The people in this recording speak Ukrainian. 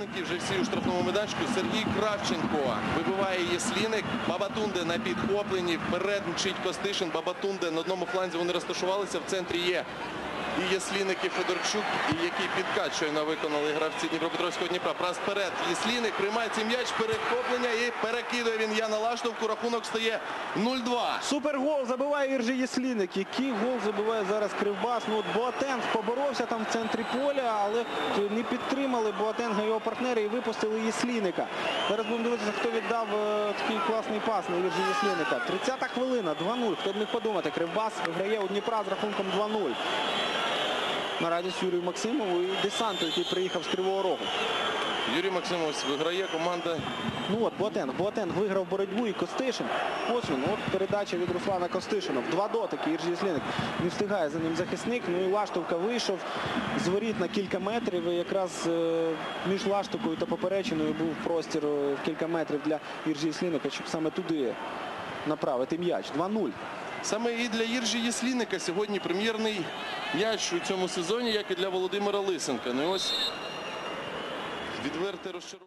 Захисники вже всі у штрафному медачку. Сергій Кравченко вибиває Єсліник. Бабатунде на підхопленні. Вперед мчить Костишин. Бабатунде на одному фланзі вони розташувалися. В центрі є і Єсліник, і Федорчук. І який підкат щойно виконали гравці Дніпропетровського Дніпра. Прас вперед. Єсліник приймає цей м'яч, перехоплення і перекидує він Яна Лаштовку. Рахунок стає 0-2. Супергол забиває Іржи Єсліник. Який гол забиває зараз Кривбас. Ну от Боатенг поборовся там в центрі поля, але не підтримали Боатенга його партнери і випустили Єсліника. Зараз будемо дивитися, хто віддав е, такий класний пас на Іржи Єсліника. 30-та хвилина, 2-0. Хто б міг подумати, Кривбас виграє у Дніпра з рахунком 2-0. На радість Юрію Максимову і десанту, який приїхав з Кривого Рогу. Юрій Максимович виграє команда. Ну от Боатенг. Боатенг виграв боротьбу і Костишин. Ось він, от передача від Руслана Костишина. Два дотики Іржі Сліник не встигає за ним захисник. Ну і Лаштовка вийшов з воріт на кілька метрів. І якраз е, між Лаштовкою та поперечиною був простір е, кілька метрів для Іржі Сліника, щоб саме туди направити м'яч. 2-0. Саме і для Іржі Єсліника сьогодні прем'єрний м'яч у цьому сезоні, як і для Володимира Лисенка. Ну ось відверте розчарування.